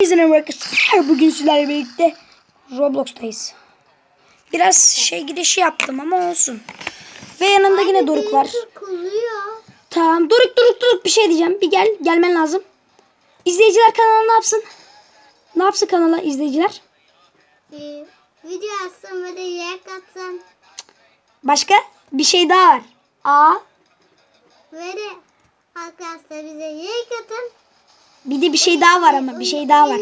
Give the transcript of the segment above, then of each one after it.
Herkese arkadaşlar. Bugün sizlerle birlikte Roblox'tayız. Biraz şey girişi yaptım ama olsun. Ve yanımda yine Doruk var. Tamam. Doruk Doruk Doruk bir şey diyeceğim. Bir gel. Gelmen lazım. İzleyiciler kanala ne yapsın? Ne yapsın kanala izleyiciler? Ee, video atsın ve de like atsın. Başka bir şey daha var. Aa Ve de arkadaşlar bize like atın. Bir de bir şey daha var ama bir şey daha var.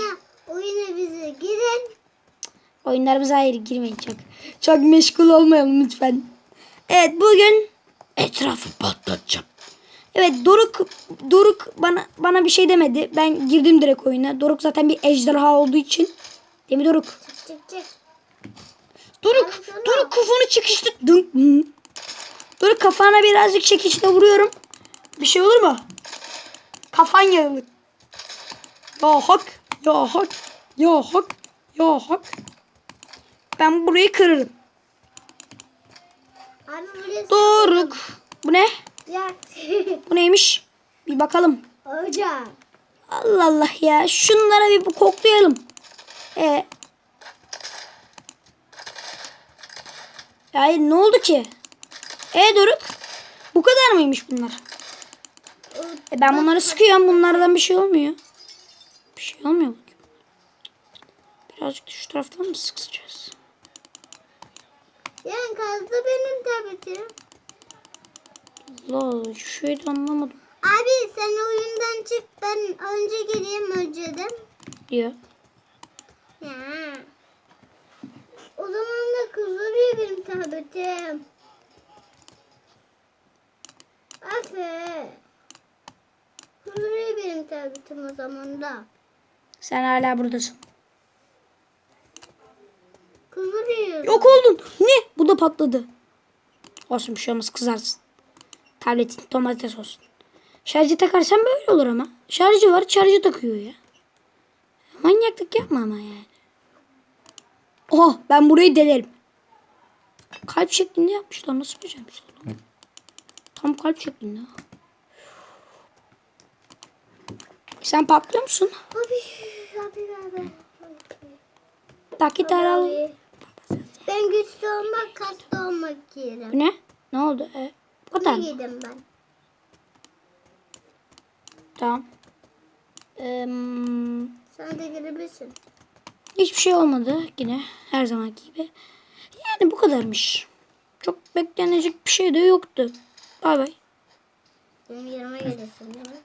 Oyuna, bize girin. Oyunlarımıza hayır girmeyin çok. Çok meşgul olmayalım lütfen. Evet bugün Etrafı patlatacağım. Evet Doruk Doruk bana bana bir şey demedi. Ben girdim direkt oyuna. Doruk zaten bir ejderha olduğu için. Değil mi Doruk? Çık çık. Doruk. Doruk kafanı hı. Doruk kafana birazcık çekişte vuruyorum. Bir şey olur mu? Kafan yarılır. Ya hak. Ya hak. Ya hak. Ya hak. Ben burayı kırarım. Abi böyle Doruk. Bu ne? Ya. Bu neymiş? Bir bakalım. Hocam. Allah Allah ya. Şunlara bir koklayalım. Ee, ya ne oldu ki? E Doruk. Bu kadar mıymış bunlar? E ben bunları sıkıyorum. Bunlardan bir şey olmuyor. Şey olmuyor. Birazcık da şu taraftan mı sıkacağız? Yani kazdı benim tabletim. Allah. Şu şeyi de anlamadım. Abi sen oyundan çık ben önce geleyim önceden. Diyor. Ya. O zaman da kızdırıyor benim tabletim. Afe. Kızdırıyor benim tabletim o zaman da. Sen hala buradasın. Kızdırıyor. Yok oldun. Ne? Bu da patladı. Olsun bir şey olmaz kızarsın. Tabletin domates olsun. Şarjı takarsan böyle olur ama. Şarjı var şarjı takıyor ya. Manyaklık yapma ama yani. Oh ben burayı delerim. Kalp şeklinde yapmışlar. Nasıl becermişler lan? Tam kalp şeklinde. Sen patlıyor musun? Abi. Takit aralı. Abi. Ben güçlü olmak, kaslı olmak yerim. Bu ne? Ne oldu? E, o da mı? yedim ben? Tamam. Eee, Sen de girebilirsin. hiçbir şey olmadı yine her zamanki gibi. Yani bu kadarmış. Çok beklenecek bir şey de yoktu. Bay bay. Benim yerime gelirsin değil mi?